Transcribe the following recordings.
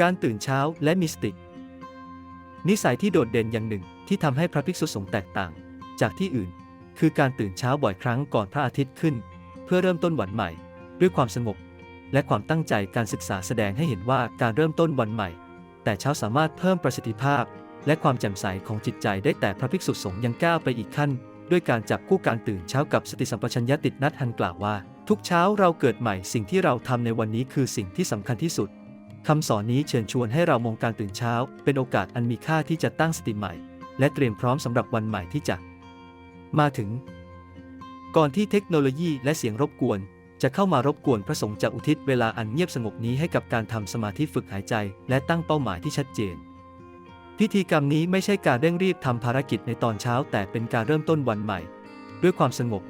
การตื่นเช้าและมีสติ นิสัยที่โดดเด่นอย่างหนึ่งที่ทำให้พระภิกษุสงฆ์แตกต่าง จากที่อื่น คือการตื่นเช้าบ่อยครั้งก่อนพระอาทิตย์ขึ้น เพื่อเริ่มต้นวันใหม่ ด้วยความสงบ และความตั้งใจการศึกษาแสดงให้เห็นว่าการเริ่มต้นวันใหม่ แต่เช้าสามารถเพิ่มประสิทธิภาพ และความแจ่มใสของจิตใจได้แต่พระภิกษุสงฆ์ยังก้าวไปอีกขั้น ด้วยการจับคู่การตื่นเช้ากับสติสัมปชัญญะติดนัดทันกล่าวว่า ทุกเช้าเราเกิดใหม่สิ่งที่เราทำในวันนี้คือสิ่งที่สำคัญที่สุด คำสอนนี้เชิญชวนให้เรามองการตื่นเช้า เป็นโอกาสอันมีค่าที่จะตั้งสติใหม่ และเตรียมพร้อมสำหรับวันใหม่ที่จะ มาถึง ก่อนที่เทคโนโลยีและเสียงรบกวน จะเข้ามารบกวนพระสงฆ์จะอุทิศเวลาอันเงียบสงบนี้ให้กับการทำสมาธิฝึกหายใจ และตั้งเป้าหมายที่ชัดเจน พิธีกรรมนี้ไม่ใช่การเร่งรีบทำภารกิจในตอนเช้า แต่เป็นการเริ่มต้นวันใหม่ ด้วยความสงบ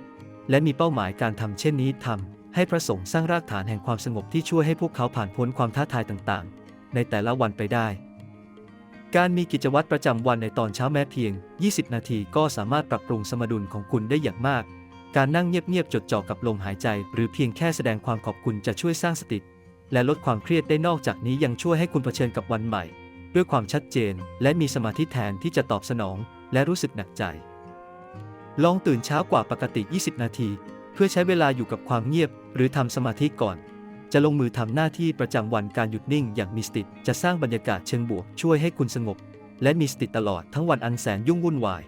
และมีเป้าหมายการทำเช่นนี้ทำ ให้พระสงฆ์สร้างรากฐานแห่งความสงบที่ช่วยให้พวกเขาผ่านพ้นความท้าทายต่างๆ ในแต่ละวันไปได้ การมีกิจวัตรประจำวันในตอนเช้าแม้เพียง 20 นาทีก็สามารถปรับปรุงสมดุลของคุณได้อย่างมาก การนั่งเงียบๆจดจ่อกับลมหายใจ หรือเพียงแค่แสดงความขอบคุณจะช่วยสร้างสติ และลดความเครียดได้นอกจากนี้ยังช่วยให้คุณเผชิญกับวันใหม่ ด้วยความชัดเจน และมีสมาธิแทนที่จะตอบสนอง และรู้สึกหนักใจ ลองตื่นเช้ากว่าปกติ 20 นาที พื่อใช้เวลาอยู่กับความเงียบ หรือทำสมาธิก่อน จะลงมือทำหน้าที่ประจำวันการหยุดนิ่งอย่างมีสติจะสร้างบรรยากาศเชิงบวก ช่วยให้คุณสงบ และมีสติตลอดทั้งวันอันแสนยุ่งวุ่นวาย